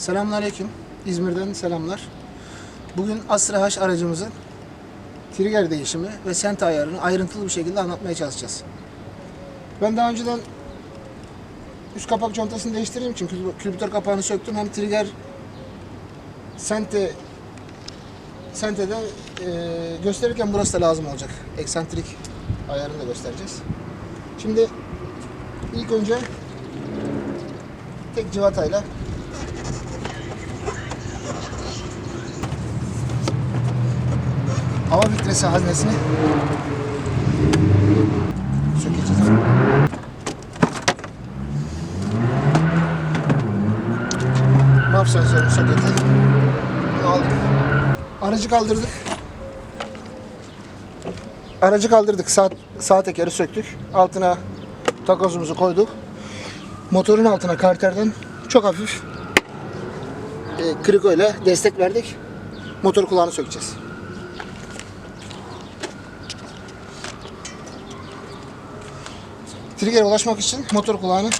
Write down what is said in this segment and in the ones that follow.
Selamünaleyküm. İzmir'den selamlar. Bugün Astra H aracımızın trigger değişimi ve sent ayarını ayrıntılı bir şekilde anlatmaya çalışacağız. Ben daha önceden üst kapak contasını değiştirdiğim için kül- külbütör kapağını söktüm. Hem trigger sente sentede e, gösterirken burası da lazım olacak. Eksantrik ayarını da göstereceğiz. Şimdi ilk önce tek civatayla filtresi haznesini sökeceğiz. MAP sensörü soketi aldık. Aracı kaldırdık. Aracı kaldırdık. Sağ, sağ tekeri söktük. Altına takozumuzu koyduk. Motorun altına karterden çok hafif e, kriko ile destek verdik. Motor kulağını sökeceğiz. Trigger'e ulaşmak için motor kulağını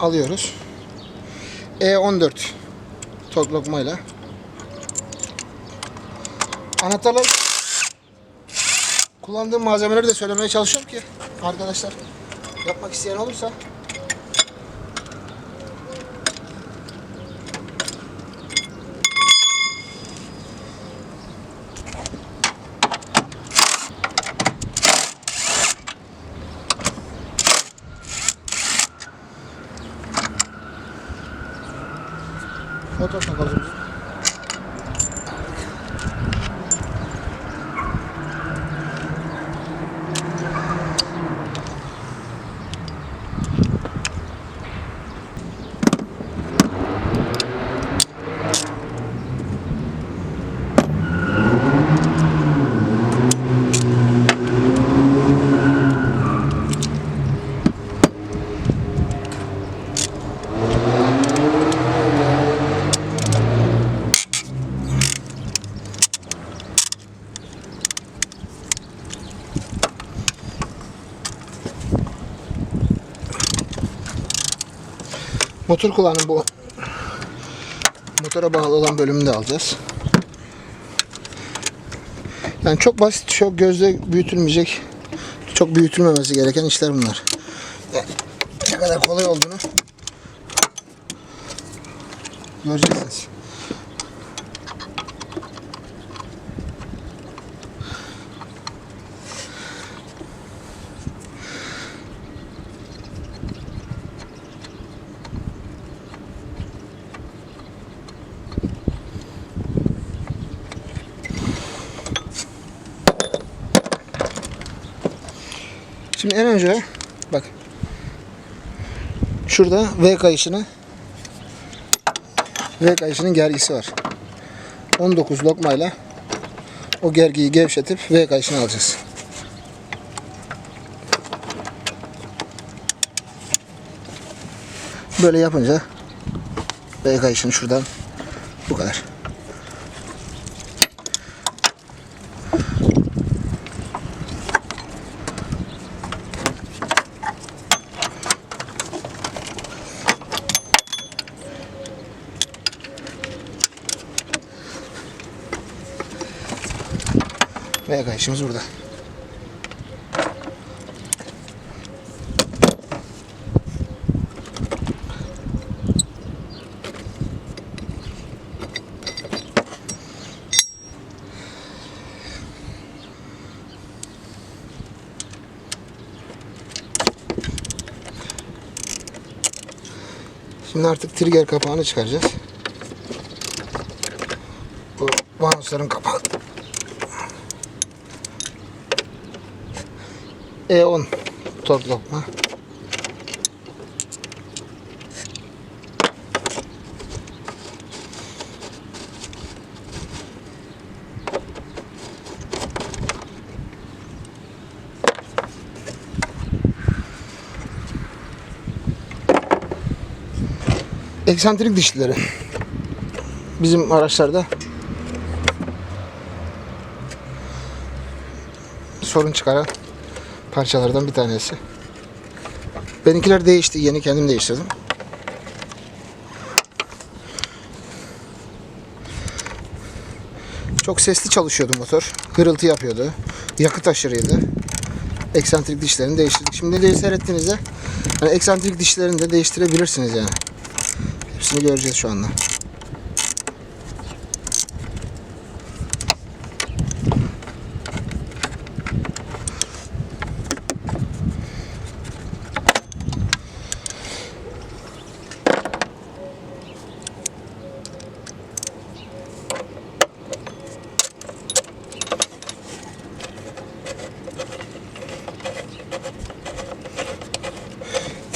alıyoruz. E14 tork lokmayla. Anahtarlar kullandığım malzemeleri de söylemeye çalışıyorum ki arkadaşlar yapmak isteyen olursa motor takozumuzu Motor kulağının bu motora bağlı olan bölümünü de alacağız. Yani çok basit, çok gözle büyütülmeyecek, çok büyütülmemesi gereken işler bunlar. Ne kadar kolay olduğunu göreceksiniz. Şimdi en önce bak şurada V kayışını V kayışının gergisi var. 19 lokmayla o gergiyi gevşetip V kayışını alacağız. Böyle yapınca V kayışını şuradan bu kadar. V kayışımız burada. Şimdi artık trigger kapağını çıkaracağız. Bu vanusların kapağı. E10 tork lokma. Eksantrik dişlileri. Bizim araçlarda sorun çıkaran parçalardan bir tanesi. Benimkiler değişti. Yeni kendim değiştirdim. Çok sesli çalışıyordu motor. Hırıltı yapıyordu. Yakıt aşırıydı. Eksantrik dişlerini değiştirdik. Şimdi de seyrettiğinizde hani eksantrik dişlerini de değiştirebilirsiniz yani. Hepsini göreceğiz şu anda.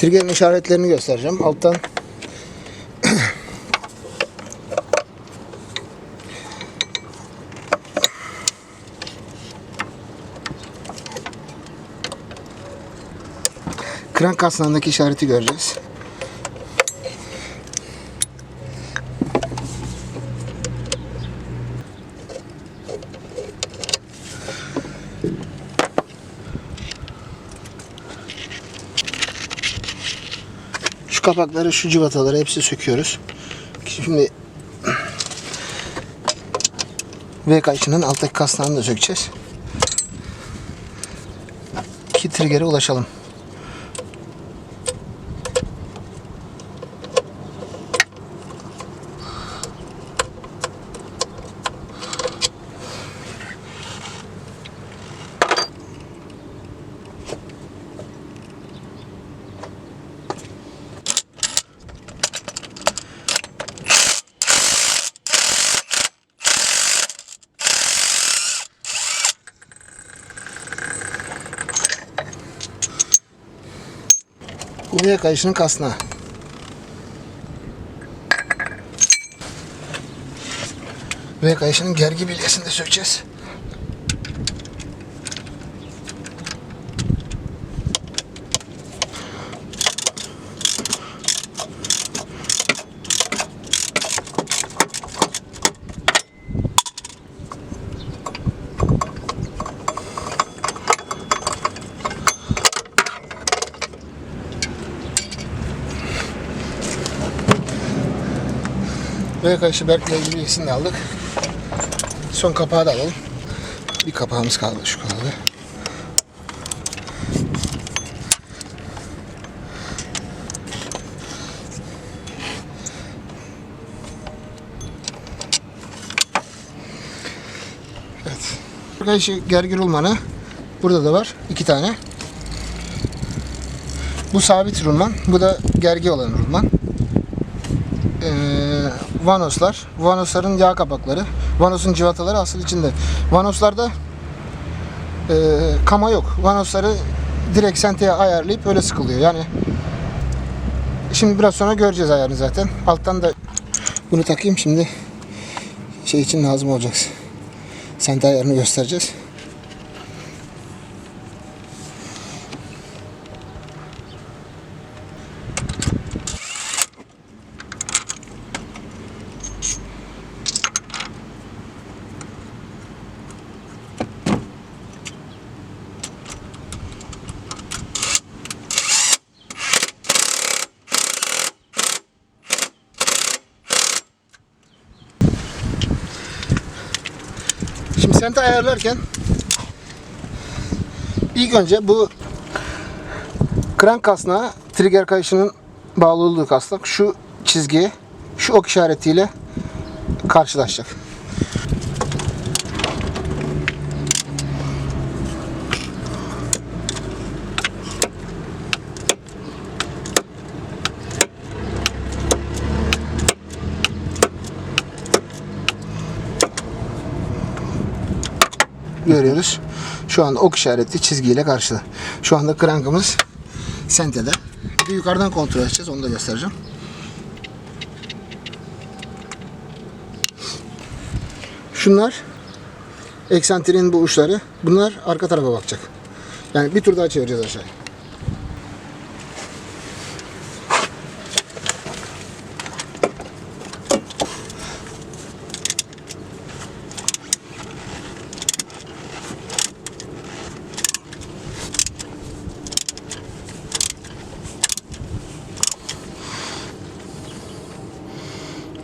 Trigger'in işaretlerini göstereceğim. Alttan krank kasnağındaki işareti göreceğiz. Kapakları, şu cıvataları hepsi söküyoruz. Şimdi V kayışının alttaki kasnağını da sökeceğiz. Ki trigger'e ulaşalım. V kayışının kasnağı. V kayışının gergi bilyesini de sökeceğiz. V kayışı Berk'le ilgili bilgisini de aldık. Son kapağı da alalım. Bir kapağımız kaldı şu kaldı. Evet. V kayışı gergi rulmanı burada da var. iki tane. Bu sabit rulman. Bu da gergi olan rulman vanoslar. Vanosların yağ kapakları. Vanos'un civataları asıl içinde. Vanoslarda e, kama yok. Vanosları direkt senteye ayarlayıp öyle sıkılıyor. Yani şimdi biraz sonra göreceğiz ayarını zaten. Alttan da bunu takayım şimdi şey için lazım olacak. Sente ayarını göstereceğiz. Şimdi sente ayarlarken ilk önce bu krank kasnağı trigger kayışının bağlı olduğu kasnak şu çizgiye şu ok işaretiyle karşılaşacak. görüyoruz. Şu anda ok işareti çizgiyle karşıda. Şu anda krankımız sentede. Bir de yukarıdan kontrol edeceğiz. Onu da göstereceğim. Şunlar eksantriğin bu uçları. Bunlar arka tarafa bakacak. Yani bir tur daha çevireceğiz aşağıya.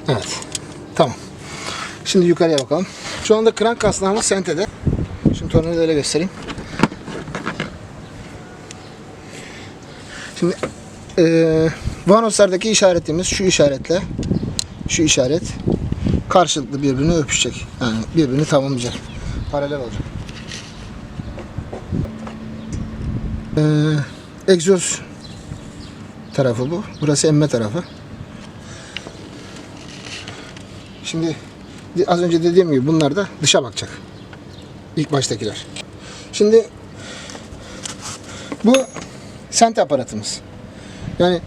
Evet. Tamam. Şimdi yukarıya bakalım. Şu anda krank kasnağımız sentede. Şimdi tornavidayla göstereyim. Şimdi eee vanoslardaki işaretimiz şu işaretle şu işaret karşılıklı birbirini öpüşecek. Yani birbirini tamamlayacak. Paralel olacak. Eee egzoz tarafı bu. Burası emme tarafı. Şimdi az önce dediğim gibi bunlar da dışa bakacak. İlk baştakiler. Şimdi bu sente aparatımız. Yani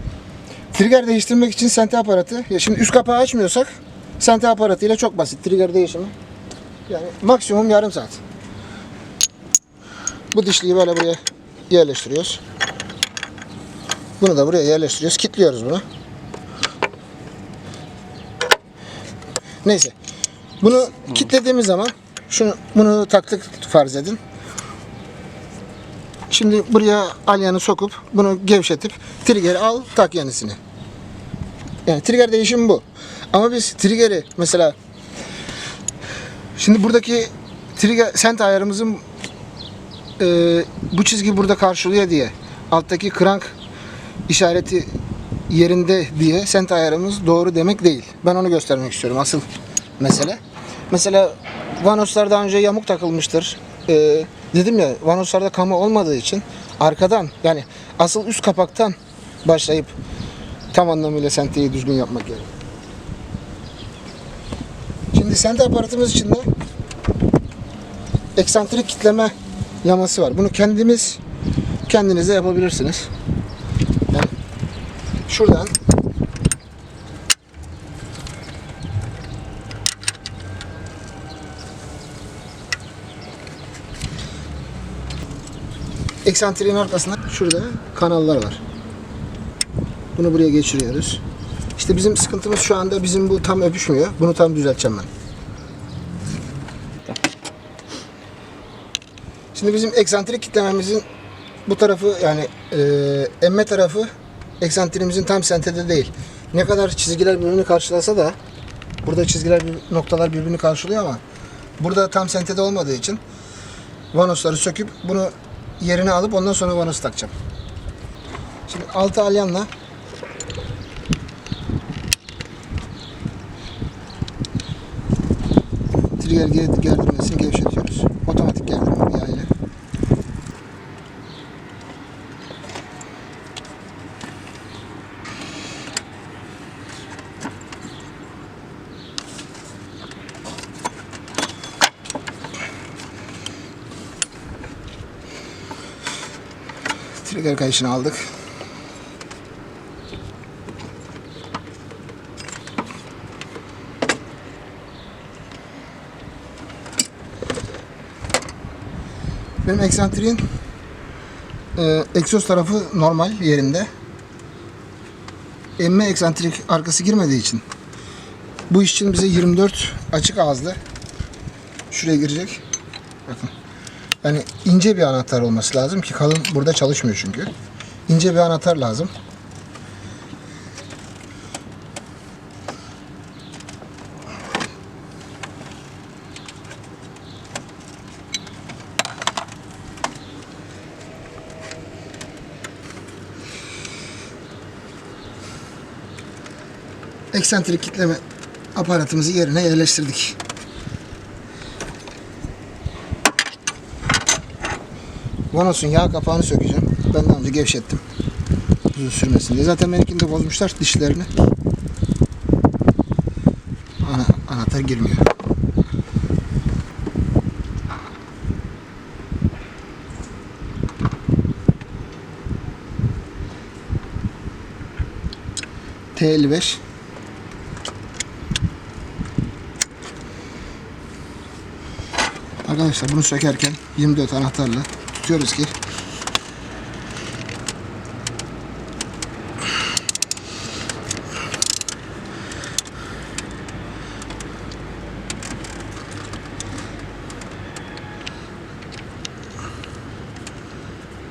trigger değiştirmek için sente aparatı. Ya şimdi üst kapağı açmıyorsak sente aparatıyla çok basit. Trigger değişimi. Yani maksimum yarım saat. Bu dişliyi böyle buraya yerleştiriyoruz. Bunu da buraya yerleştiriyoruz. Kilitliyoruz bunu. Neyse. Bunu kilitlediğimiz zaman şunu bunu taktık farz edin. Şimdi buraya alyanı sokup bunu gevşetip triggeri al tak yenisini. Yani trigger değişimi bu. Ama biz triggeri mesela şimdi buradaki trigger sent ayarımızın e, bu çizgi burada karşılıyor diye alttaki crank işareti yerinde diye sent ayarımız doğru demek değil. Ben onu göstermek istiyorum asıl mesele. Mesela Vanoslar daha önce yamuk takılmıştır. Ee, dedim ya Vanoslarda kama olmadığı için arkadan yani asıl üst kapaktan başlayıp tam anlamıyla senteyi düzgün yapmak gerekiyor. Şimdi sente aparatımız içinde eksantrik kitleme yaması var. Bunu kendimiz kendiniz de yapabilirsiniz. Yani şuradan eksantriğin arkasında şurada kanallar var. Bunu buraya geçiriyoruz. İşte bizim sıkıntımız şu anda bizim bu tam öpüşmüyor. Bunu tam düzelteceğim ben. Şimdi bizim eksantrik kitlememizin bu tarafı yani e, emme tarafı eksantriğimizin tam sentede değil. Ne kadar çizgiler birbirini karşılasa da burada çizgiler noktalar birbirini karşılıyor ama burada tam sentede olmadığı için vanosları söküp bunu yerine alıp ondan sonra vanosu takacağım. Şimdi altı alyanla trigger ger- gerdirmesini gevşetiyoruz. Trigger kayışını aldık. Benim eksantriğin e, egzoz tarafı normal yerinde. Emme eksantrik arkası girmediği için bu iş için bize 24 açık ağızlı şuraya girecek. Bakın. Yani ince bir anahtar olması lazım ki kalın burada çalışmıyor çünkü. İnce bir anahtar lazım. Eksantrik kitleme aparatımızı yerine yerleştirdik. Vanos'un yağ kapağını sökeceğim. Ben daha önce gevşettim. Uzun sürmesin diye. Zaten benimkini de bozmuşlar dişlerini. Ana, anahtar girmiyor. T55 Arkadaşlar bunu sökerken 24 anahtarla tutuyoruz ki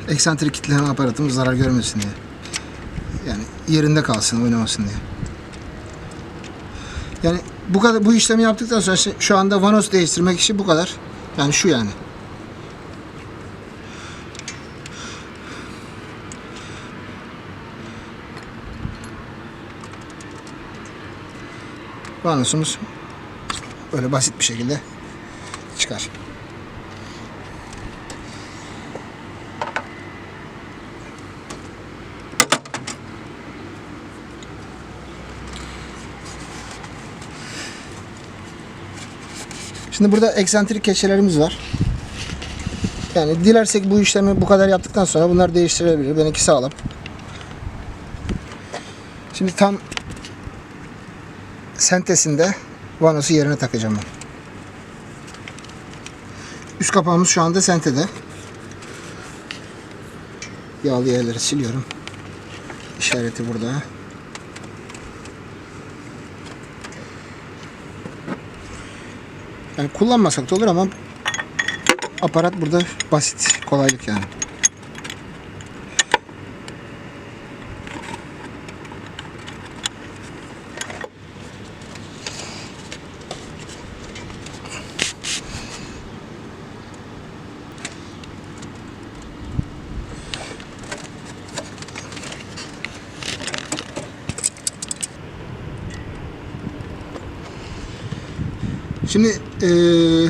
eksantrik kitleme aparatımız zarar görmesin diye. Yani yerinde kalsın, oynamasın diye. Yani bu kadar bu işlemi yaptıktan sonra şu anda vanos değiştirmek işi bu kadar. Yani şu yani. Vanosumuz böyle basit bir şekilde çıkar. Şimdi burada eksantrik keçelerimiz var. Yani dilersek bu işlemi bu kadar yaptıktan sonra bunlar değiştirilebilir. Benimki sağlam. Şimdi tam sentesinde vanosu yerine takacağım. Üst kapağımız şu anda sentede. Yağlı yerleri siliyorum. İşareti burada. Yani kullanmasak da olur ama aparat burada basit, kolaylık yani. Şimdi eee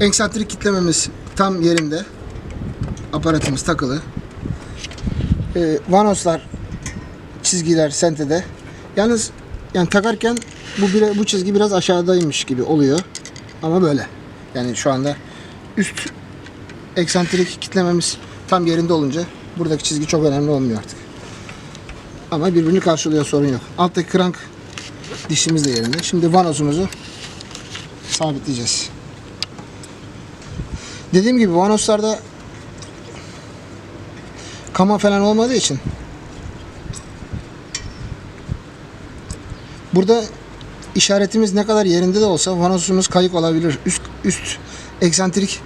eksantrik kitlememiz tam yerinde. Aparatımız takılı. Eee vanoslar çizgiler sentede. Yalnız yani takarken bu bu çizgi biraz aşağıdaymış gibi oluyor. Ama böyle. Yani şu anda üst eksantrik kitlememiz tam yerinde olunca buradaki çizgi çok önemli olmuyor artık. Ama birbirini karşılıyor sorun yok. Alttaki krank dişimiz de yerinde. Şimdi vanosumuzu sabitleyeceğiz. Dediğim gibi vanoslarda kama falan olmadığı için burada işaretimiz ne kadar yerinde de olsa vanosumuz kayık olabilir. Üst üst eksantrik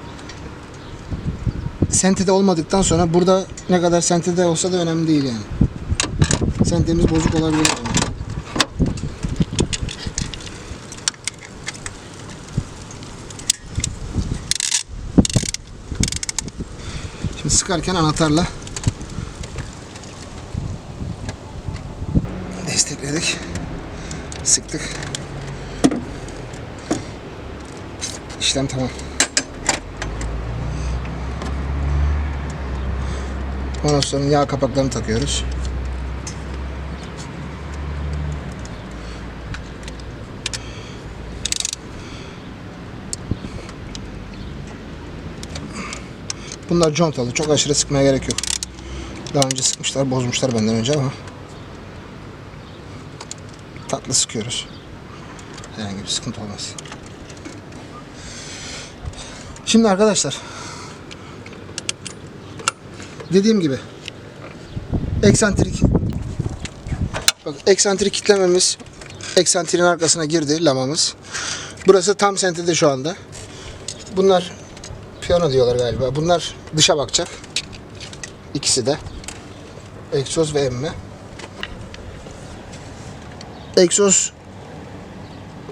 sentede olmadıktan sonra burada ne kadar sentede olsa da önemli değil yani. Sentemiz bozuk olabilir. yani. Şimdi sıkarken anahtarla destekledik. Sıktık. İşlem tamam. Ondan sonra yağ kapaklarını takıyoruz. Bunlar contalı. Çok aşırı sıkmaya gerek yok. Daha önce sıkmışlar, bozmuşlar benden önce ama tatlı sıkıyoruz. Herhangi bir sıkıntı olmaz. Şimdi arkadaşlar dediğim gibi eksantrik bak eksantrik kitlememiz eksantriğin arkasına girdi lamamız. Burası tam sentede şu anda. Bunlar piyano diyorlar galiba. Bunlar dışa bakacak. İkisi de. Egzoz ve emme. Egzoz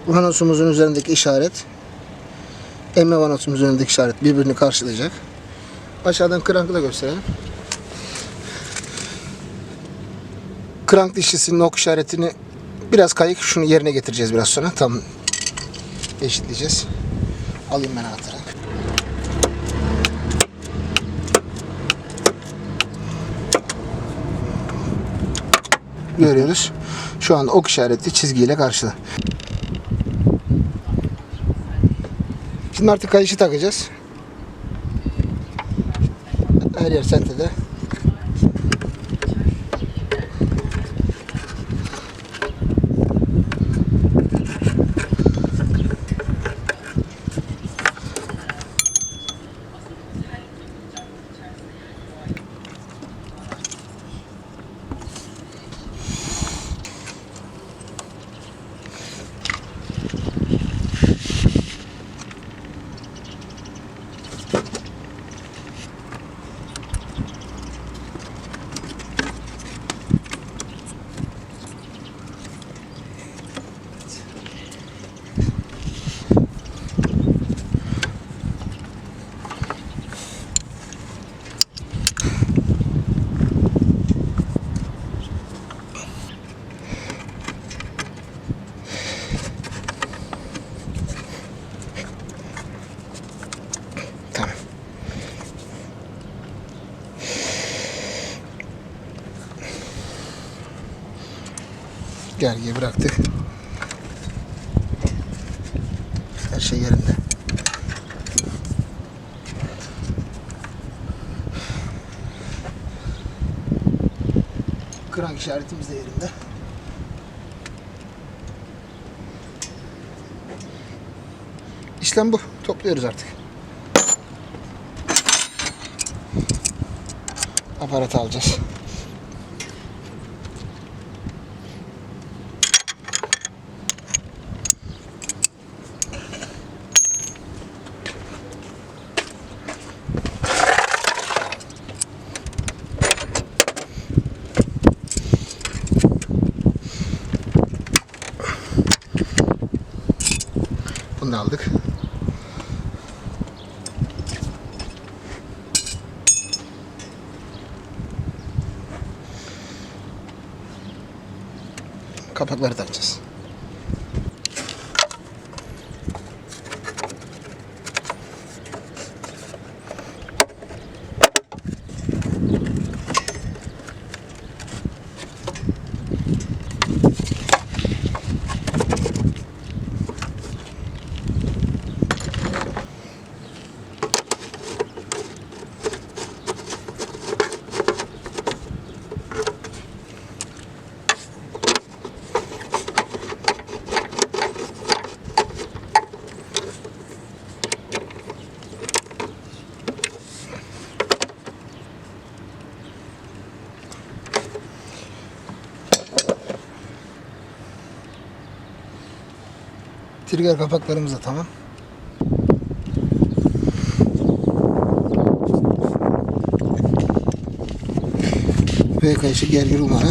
vanosumuzun üzerindeki işaret emme vanosumuzun üzerindeki işaret birbirini karşılayacak. Aşağıdan krankı da gösterelim. Krank dişlisinin ok işaretini biraz kayık şunu yerine getireceğiz biraz sonra. Tam eşitleyeceğiz. Alayım ben anahtarı. Görüyoruz. Şu anda ok işareti çizgiyle karşıda. Şimdi artık kayışı takacağız. Her yer sentede. Gergiyi bıraktık. Her şey yerinde. Krank işaretimiz de yerinde. İşlem bu. Topluyoruz artık. Aparat alacağız. Da aldık. Kapakları takacağız. Trigger kapaklarımız da tamam. V kayışı gergir umarı.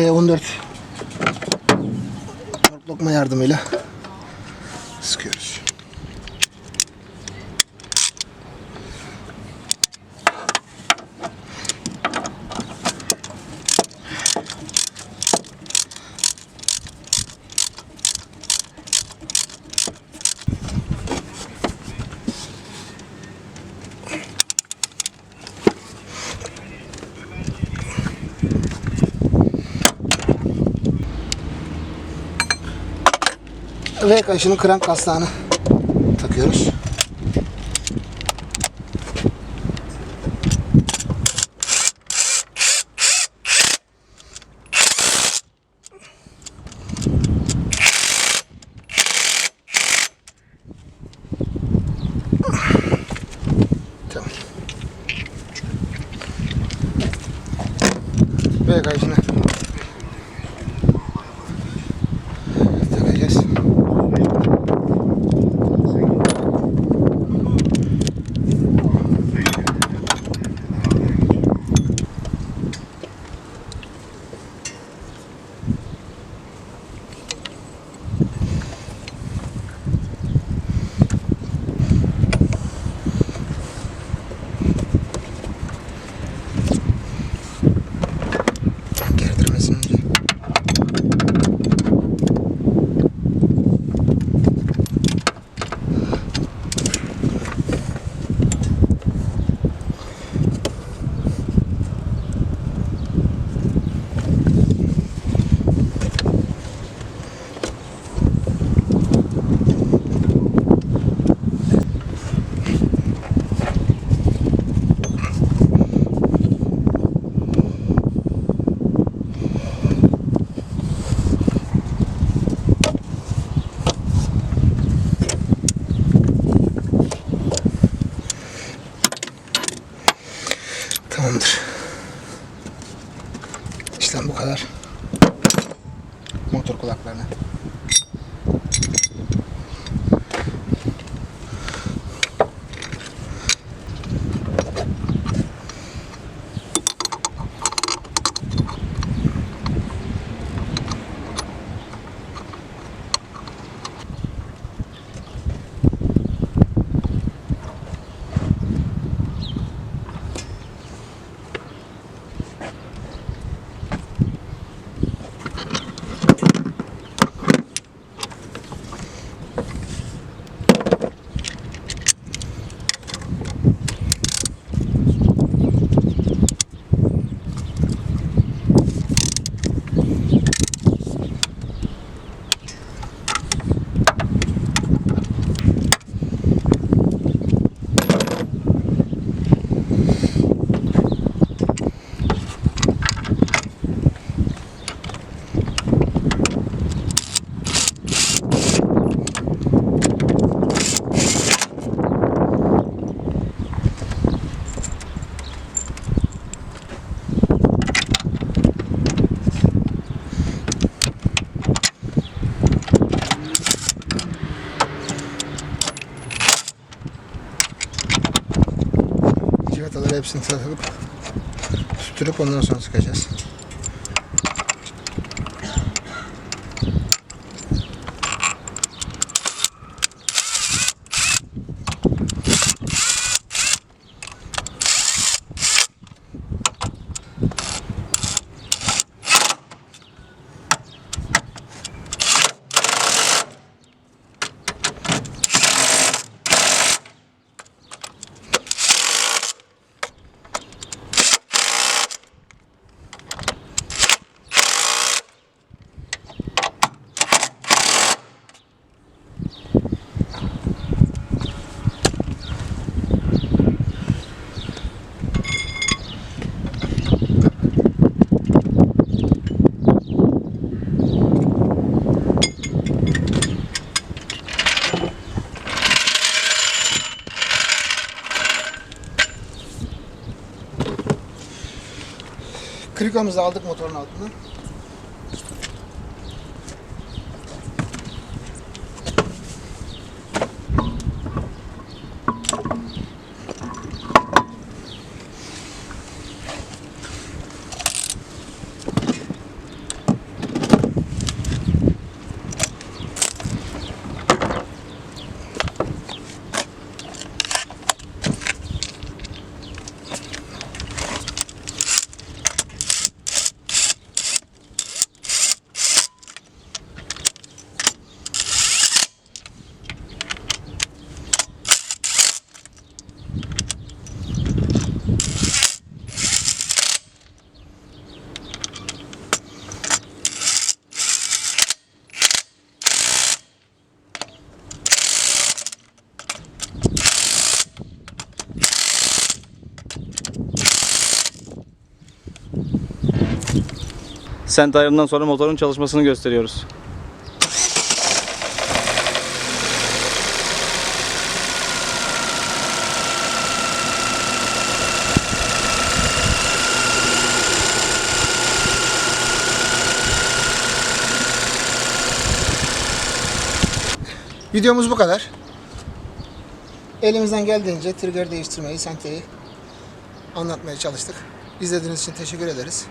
E14 Dört lokma yardımıyla sıkıyoruz. V kayışının krank kastağını takıyoruz. Hepsini takıp tutturup ondan sonra sıkacağız. Krikamızı aldık motorun altına. Sent ayarından sonra motorun çalışmasını gösteriyoruz. Videomuz bu kadar. Elimizden geldiğince trigger değiştirmeyi, senteyi anlatmaya çalıştık. İzlediğiniz için teşekkür ederiz.